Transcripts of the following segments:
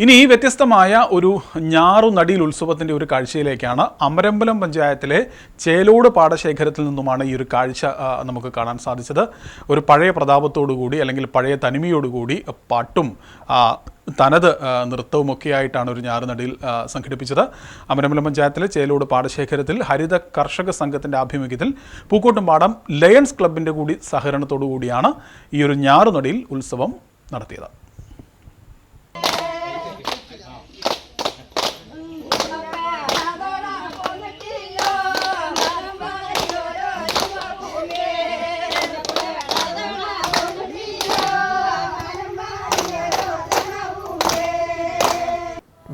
ഇനി ഈ വ്യത്യസ്തമായ ഒരു ഞാറു നടിയിൽ ഉത്സവത്തിന്റെ ഒരു കാഴ്ചയിലേക്കാണ് അമരമ്പലം പഞ്ചായത്തിലെ ചേലോട് പാടശേഖരത്തിൽ നിന്നുമാണ് ഈ ഒരു കാഴ്ച നമുക്ക് കാണാൻ സാധിച്ചത്. ഒരു പഴയ പ്രതാപത്തോടു കൂടി അല്ലെങ്കിൽ പഴയ തനിമയോടുകൂടി പാട്ടും തനത് നൃത്തവുമൊക്കെയായിട്ടാണ് ഒരു ഞാറുനടിയിൽ നടിയിൽ സംഘടിപ്പിച്ചത്. അമരമ്പലം പഞ്ചായത്തിലെ ചേലോട് പാടശേഖരത്തിൽ ഹരിത കർഷക സംഘത്തിന്റെ ആഭിമുഖ്യത്തിൽ പൂക്കോട്ടുംപാടം ലയൺസ് ക്ലബിന്റെ കൂടി സഹകരണത്തോടു കൂടിയാണ് ഈ ഒരു ഞാറുനടിയിൽ ഉത്സവം നടത്തിയത്.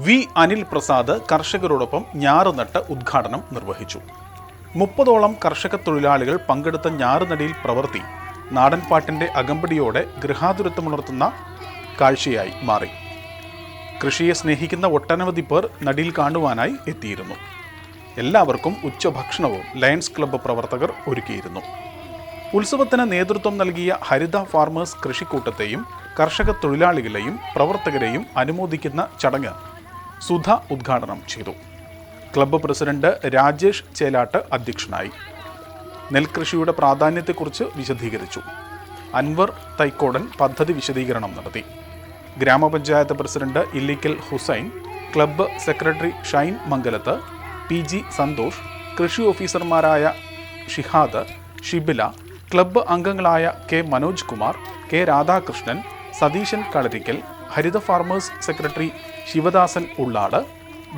വി അനിൽ പ്രസാദ് കർഷകരോടൊപ്പം ഞാറുനട്ട് ഉദ്ഘാടനം നിർവഹിച്ചു. മുപ്പതോളം കർഷക തൊഴിലാളികൾ പങ്കെടുത്ത ഞാറുനടിയിൽ പ്രവർത്തി നാടൻപാട്ടിന്റെ അകമ്പടിയോടെ ഗൃഹാതുരത്വമുണർത്തുന്ന കാഴ്ചയായി മാറി. കൃഷിയെ സ്നേഹിക്കുന്ന ഒട്ടനവധി പേർ നടിയിൽ കാണുവാനായി എത്തിയിരുന്നു. എല്ലാവർക്കും ഉച്ചഭക്ഷണവും ലയൺസ് ക്ലബ്ബ് പ്രവർത്തകർ ഒരുക്കിയിരുന്നു. ഉത്സവത്തിന് നേതൃത്വം നൽകിയ ഹരിത ഫാർമേഴ്സ് കൃഷിക്കൂട്ടത്തെയും കർഷക തൊഴിലാളികളെയും പ്രവർത്തകരെയും അനുമോദിക്കുന്ന ചടങ്ങ് സുധ ഉദ്ഘാടനം ചെയ്തു. ക്ലബ്ബ് പ്രസിഡന്റ് രാജേഷ് ചേലാട്ട് അധ്യക്ഷനായി. നെൽകൃഷിയുടെ പ്രാധാന്യത്തെക്കുറിച്ച് വിശദീകരിച്ചു. അൻവർ തൈക്കോടൻ പദ്ധതി വിശദീകരണം നടത്തി. Grama panchayat president Illikkal Hussain club secretary Shine Mangalath P G Santhosh കൃഷി ഓഫീസർമാരായ ഷിഹാദ് ഷിബില ക്ലബ്ബ് അംഗങ്ങളായ K Manoj Kumar K Radhakrishnan Satheesan Kalarikkal Haritha farmers secretary Sivadasan Ullad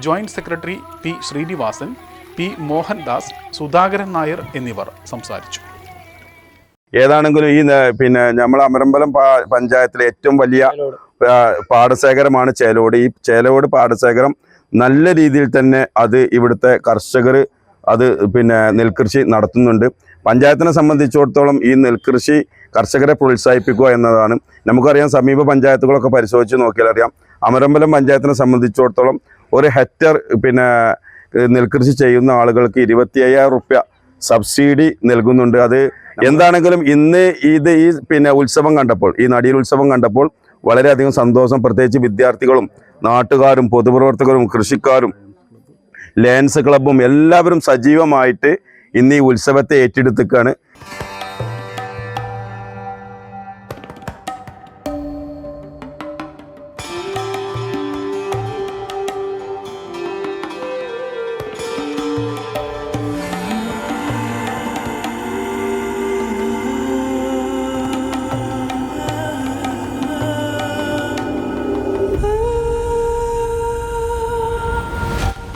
joint secretary P Sreenivasan P Mohandas Sudhakaran Nair എന്നിവർ സംസാരിച്ചു. ഏതാണെങ്കിലും ഈ പിന്നെ നമ്മൾ അമരമ്പലം പഞ്ചായത്തിലെ ഏറ്റവും വലിയ പാടശേഖരമാണ് ചേലോട്. ഈ ചേലോട് പാടശേഖരം നല്ല രീതിയിൽ തന്നെ അത് ഇവിടുത്തെ കർഷകർ അത് പിന്നെ നെൽകൃഷി നടത്തുന്നുണ്ട്. പഞ്ചായത്തിനെ സംബന്ധിച്ചിടത്തോളം ഈ നെൽകൃഷി കർഷകരെ പ്രോത്സാഹിപ്പിക്കുക എന്നതാണ്. നമുക്കറിയാം സമീപ പഞ്ചായത്തുകളൊക്കെ പരിശോധിച്ച് നോക്കിയാൽ അറിയാം അമരമ്പലം പഞ്ചായത്തിനെ സംബന്ധിച്ചിടത്തോളം ഒരു ഹെക്ടർ പിന്നെ നെൽകൃഷി ചെയ്യുന്ന ആളുകൾക്ക് ഇരുപത്തി അയ്യായിരം റുപ്യ സബ്സിഡി നൽകുന്നുണ്ട്. അത് എന്താണെങ്കിലും ഇന്ന് ഇത് ഈ പിന്നെ ഉത്സവം കണ്ടപ്പോൾ ഈ നടിയിൽ ഉത്സവം കണ്ടപ്പോൾ വളരെയധികം സന്തോഷം. പ്രത്യേകിച്ച് വിദ്യാർത്ഥികളും നാട്ടുകാരും പൊതുപ്രവർത്തകരും കൃഷിക്കാരും ലയൻസ് ക്ലബും എല്ലാവരും സജീവമായിട്ട് ഇന്ന് ഈ ഉത്സവത്തെ ഏറ്റെടുത്തിക്കാണ്